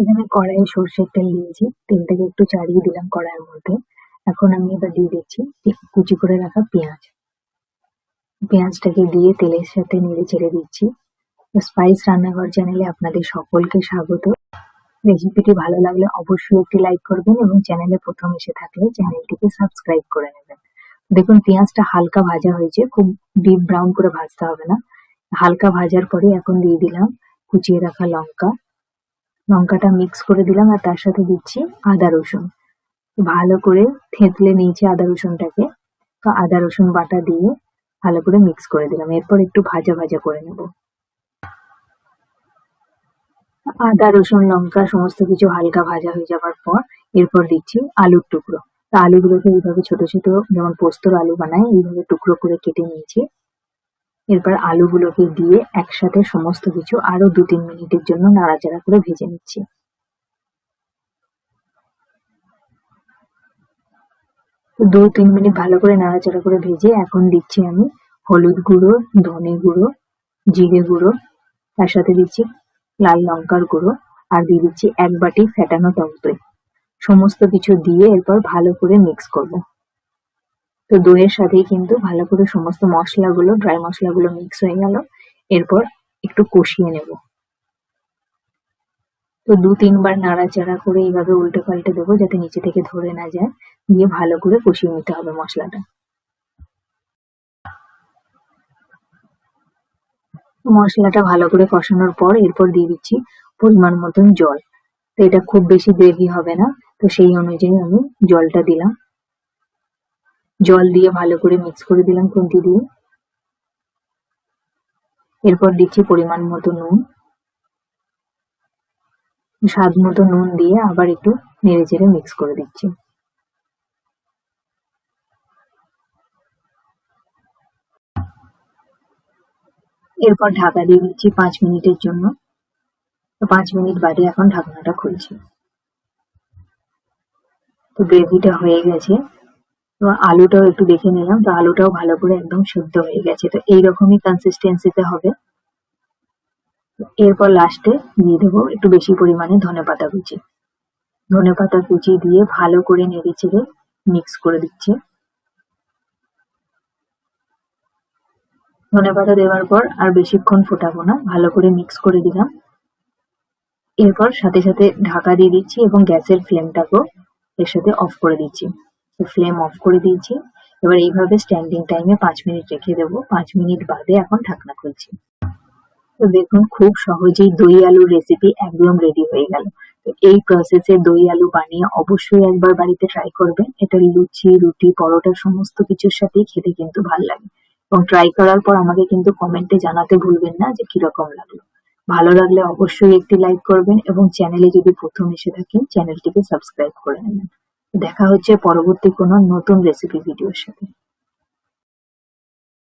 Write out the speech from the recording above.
এখানে কড়াইয়ে সর্ষের তেল দিয়েছি। তেলটাকে একটু চাড়িয়ে দিলাম কড়াইয়ের মধ্যে। এখন আমি এবার দিয়ে দিচ্ছি কুচি করে রাখা পেঁয়াজ। পেঁয়াজটাকে দিয়ে তেলের সাথে নেড়ে চেড়ে দিচ্ছি। স্পাইস রান্নাঘর চ্যানেলে আপনাদের সকলকে স্বাগত। রেসিপিটি ভালো লাগলে অবশ্যই একটি লাইক করবেন এবং চ্যানেলে প্রথম এসে থাকলে চ্যানেলটিকে সাবস্ক্রাইব করে নেবেন। দেখুন, পেঁয়াজটা হালকা ভাজা হয়েছে, খুব ডিপ ব্রাউন করে ভাজতে হবে না। হালকা ভাজার পরে এখন দিয়ে দিলাম কুচিয়ে রাখা লঙ্কা। লঙ্কাটা মিক্স করে দিলাম আর তার সাথে দিচ্ছি আদা রসুন। ভালো করে থেতলে নিয়েছি আদা রসুনটাকে। তো আদা রসুন বাটা দিয়ে ভালো করে মিক্স করে দিলাম। এরপর একটু ভাজা ভাজা করে নেব। আদা, রসুন, লঙ্কা সমস্ত কিছু হালকা ভাজা হয়ে যাওয়ার পর এরপর দিচ্ছি আলুর টুকরো। তা আলুগুলোকে এইভাবে ছোট ছোট, যেমন পোস্তর আলু বানায় এইভাবে টুকরো করে কেটে নিয়েছি। এরপর আলুগুলোকে দিয়ে একসাথে সমস্ত কিছু আরও দু তিন মিনিটের জন্য নাড়াচাড়া করে ভেজে নিচ্ছি। দু তিন মিনিট ভালো করে নাড়াচাড়া করে ভেজে এখন দিচ্ছি আমি হলুদ গুঁড়ো, ধনে গুঁড়ো, জিরে গুঁড়ো, তার সাথে দিচ্ছি লাল লঙ্কার গুঁড়ো আর দিয়ে দিচ্ছি এক বাটি ফেটানো টক দই। সমস্ত কিছু দিয়ে এরপর ভালো করে মিক্স করব। তো দইয়ের সাথেই কিন্তু ভালো করে সমস্ত মশলাগুলো ড্রাই মশলাগুলো মিক্স হয়ে গেল। এরপর একটু কষিয়ে নেব। তো দু, তিনবার নাড়াচাড়া করে এইভাবে উল্টে পাল্টে দেবো যাতে নিচে থেকে ধরে না যায়। দিয়ে ভালো করে কষিয়ে নিতে হবে মশলাটা। মশলাটা ভালো করে কষানোর পর এরপর দিয়ে দিচ্ছি পরিমাণ মতন জল। তো এটা খুব বেশি গ্রেভি হবে না। তো সেই অনুযায়ী আমি জলটা দিলাম। জল দিয়ে ভালো করে মিক্স করে দিলাম খুন্তি দিয়ে। এরপর দিচ্ছি পরিমাণ মতো নুন। স্বাদ মতো নুন দিয়ে আবার একটু নেড়ে চেড়ে মিক্স করে দিচ্ছি। এরপর ঢাকা দিয়ে দিচ্ছি পাঁচ মিনিটের জন্য। তো পাঁচ মিনিট বাদে এখন ঢাকনাটা খুলছি। তো গ্রেভিটা হয়ে গেছে। তো আলুটাও একটু দেখে নিলাম। তো আলুটাও ভালো করে একদম সেদ্ধ হয়ে গেছে। তো এইরকমই কনসিস্টেন্সিতে হবে। এরপর লাস্টে দিয়ে দেবো একটু বেশি পরিমাণে ধনে পাতা কুচি। ধনে পাতা কুচি দিয়ে ভালো করে নেড়ে চেড়ে মিক্স করে দিচ্ছি। ধনে পাতা দেওয়ার পর আর বেশিক্ষণ ফোটাবো না, ভালো করে মিক্স করে দিলাম। এরপর সাথে সাথে ঢাকা দিয়ে দিচ্ছি এবং গ্যাসের ফ্লেমটাকেও এর সাথে অফ করে দিচ্ছি। ফ্লেম অফ করে দিয়েছি। এবার এইভাবে স্ট্যান্ডিং টাইমে পাঁচ মিনিট রেখে দেবো। পাঁচ মিনিট বাদে এখন ঢাকনা খুলছি। তো দেখুন, খুব সহজেই দই আলুর রেসিপি একদম রেডি হয়ে গেল। তো এই প্রসেসে দই আলু বানিয়ে অবশ্যই একবার বাড়িতে ট্রাই করবেন। এটা লুচি, রুটি, পরোটা সমস্ত কিছুর সাথেই খেতে কিন্তু ভালো লাগে। এবং ট্রাই করার পর আমাকে কিন্তু কমেন্টে জানাতে ভুলবেন না যে কীরকম লাগল। ভালো লাগলে অবশ্যই একটি লাইক করবেন এবং চ্যানেলে যদি প্রথম এসে থাকেন চ্যানেলটিকে সাবস্ক্রাইব করে নেবেন। দেখা হচ্ছে পরবর্তী কোনো নতুন রেসিপি ভিডিওর সাথে।